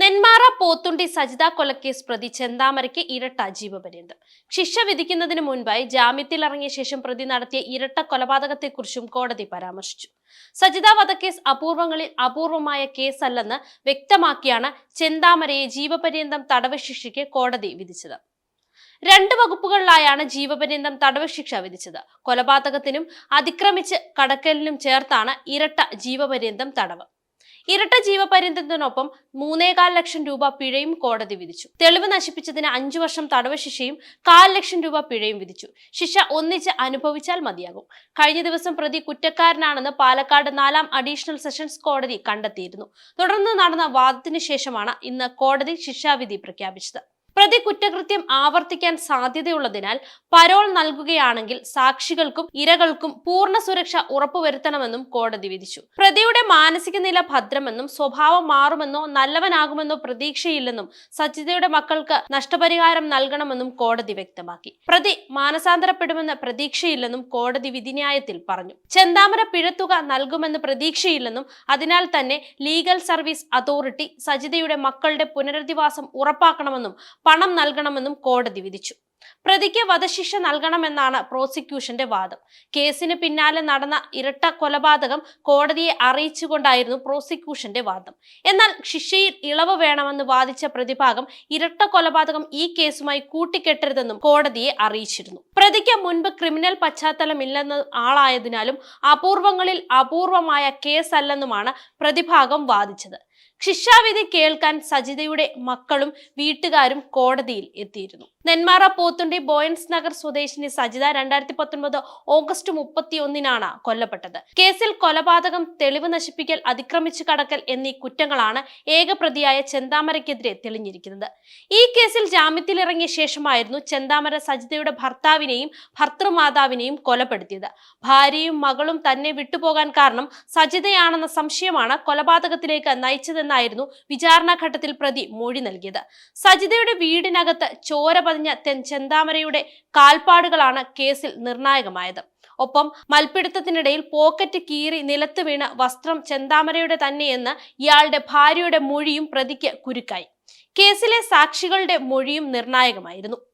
നെന്മാറ പോത്തുണ്ടി സജിത കൊലക്കേസ് പ്രതി ചെന്താമരയ്ക്ക് ഇരട്ട ജീവപര്യന്തം ശിക്ഷ വിധിക്കുന്നതിന് മുൻപായി ജാമ്യത്തിലിറങ്ങിയ ശേഷം പ്രതി നടത്തിയ ഇരട്ട കൊലപാതകത്തെക്കുറിച്ചും കോടതി പരാമർശിച്ചു. സജിത വധക്കേസ് അപൂർവങ്ങളിൽ അപൂർവമായ കേസല്ലെന്ന് വ്യക്തമാക്കിയാണ് ചെന്താമരയെ ജീവപര്യന്തം തടവ് ശിക്ഷയ്ക്ക് കോടതി വിധിച്ചത്. രണ്ട് വകുപ്പുകളിലായാണ് ജീവപര്യന്തം തടവ് ശിക്ഷ വിധിച്ചത്. കൊലപാതകത്തിനും അതിക്രമിച്ച് കടക്കലിനും ചേർത്താണ് ഇരട്ട ജീവപര്യന്തം തടവ്. ഇരട്ട ജീവപര്യന്തത്തിനൊപ്പം മൂന്നേകാൽ ലക്ഷം രൂപ പിഴയും കോടതി വിധിച്ചു. തെളിവ് നശിപ്പിച്ചതിന് അഞ്ചു വർഷം തടവ് ശിക്ഷയും കാൽ ലക്ഷം രൂപ പിഴയും വിധിച്ചു. ശിക്ഷ ഒന്നിച്ച് അനുഭവിച്ചാൽ മതിയാകും. കഴിഞ്ഞ ദിവസം പ്രതി കുറ്റക്കാരനാണെന്ന് പാലക്കാട് നാലാം അഡീഷണൽ സെഷൻസ് കോടതി കണ്ടെത്തിയിരുന്നു. തുടർന്ന് നടന്ന വാദത്തിന് ശേഷമാണ് ഇന്ന് കോടതി ശിക്ഷാവിധി പ്രഖ്യാപിച്ചത്. പ്രതി കുറ്റകൃത്യം ആവർത്തിക്കാൻ സാധ്യതയുള്ളതിനാൽ പരോൾ നൽകുകയാണെങ്കിൽ സാക്ഷികൾക്കും ഇരകൾക്കും പൂർണ സുരക്ഷ ഉറപ്പുവരുത്തണമെന്നും കോടതി വിധിച്ചു. പ്രതിയുടെ മാനസിക നില ഭദ്രമെന്നും സ്വഭാവം മാറുമെന്നോ നല്ലവനാകുമെന്നോ പ്രതീക്ഷയില്ലെന്നും സജിതയുടെ മക്കൾക്ക് നഷ്ടപരിഹാരം നൽകണമെന്നും കോടതി വ്യക്തമാക്കി. പ്രതി മാനസാന്തരപ്പെടുമെന്ന പ്രതീക്ഷയില്ലെന്നും കോടതി വിധിന്യായത്തിൽ പറഞ്ഞു. ചെന്താമര പിഴത്തുക നൽകുമെന്ന് പ്രതീക്ഷയില്ലെന്നും അതിനാൽ തന്നെ ലീഗൽ സർവീസ് അതോറിറ്റി സജിതയുടെ മക്കളുടെ പുനരധിവാസം ഉറപ്പാക്കണമെന്നും പണം നൽകണമെന്നും കോടതി വിധിച്ചു. പ്രതിക്ക് വധശിക്ഷ നൽകണമെന്നാണ് പ്രോസിക്യൂഷന്റെ വാദം. കേസിന് പിന്നാലെ നടന്ന ഇരട്ട കൊലപാതകം കോടതിയെ അറിയിച്ചുകൊണ്ടായിരുന്നു പ്രോസിക്യൂഷന്റെ വാദം. എന്നാൽ ശിക്ഷയിൽ ഇളവ് വേണമെന്ന് വാദിച്ച പ്രതിഭാഗം ഇരട്ട കൊലപാതകം ഈ കേസുമായി കൂട്ടിക്കെട്ടരുതെന്നും കോടതിയെ അറിയിച്ചിരുന്നു. പ്രതിക്ക് മുൻപ് ക്രിമിനൽ പശ്ചാത്തലമില്ലെന്ന ആളായതിനാലും അപൂർവങ്ങളിൽ അപൂർവമായ കേസല്ലെന്നുമാണ് പ്രതിഭാഗം വാദിച്ചത്. ശിക്ഷാവിധി കേൾക്കാൻ സജിതയുടെ മക്കളും വീട്ടുകാരും കോടതിയിൽ എത്തിയിരുന്നു. നെന്മാറ പോത്തുണ്ടി ബോയൻസ് നഗർ സ്വദേശിനി സജിത രണ്ടായിരത്തി പത്തൊൻപത് ഓഗസ്റ്റ് മുപ്പത്തി ഒന്നിനാണ് കൊല്ലപ്പെട്ടത്. കേസിൽ കൊലപാതകം തെളിവ് നശിപ്പിക്കൽ അതിക്രമിച്ചു കടക്കൽ എന്നീ കുറ്റങ്ങളാണ് ഏക പ്രതിയായ ചെന്താമരയ്ക്കെതിരെ തെളിഞ്ഞിരിക്കുന്നത്. ഈ കേസിൽ ജാമ്യത്തിലിറങ്ങിയ ശേഷമായിരുന്നു ചെന്താമര സജിതയുടെ ഭർത്താവിനെയും ഭർത്തൃമാതാവിനെയും കൊലപ്പെടുത്തിയത്. ഭാര്യയും മകളും തന്നെ വിട്ടുപോകാൻ കാരണം സജിതയാണെന്ന സംശയമാണ് കൊലപാതകത്തിലേക്ക് നയിച്ചതെന്നായിരുന്നു വിചാരണ ഘട്ടത്തിൽ പ്രതി മൊഴി നൽകിയത്. സജിതയുടെ വീടിനകത്ത് ചോര പതിഞ്ഞ ചെന്താമരയുടെ കാൽപ്പാടുകളാണ് കേസിൽ നിർണായകമായത്. ഒപ്പം മൽപ്പിടുത്തത്തിനിടയിൽ പോക്കറ്റ് കീറി നിലത്ത് വീണ വസ്ത്രം ചെന്താമരയുടെ തന്നെയെന്ന് ഇയാളുടെ ഭാര്യയുടെ മൊഴിയും പ്രതിക്ക് കുരുക്കായി. കേസിലെ സാക്ഷികളുടെ മൊഴിയും നിർണായകമായിരുന്നു.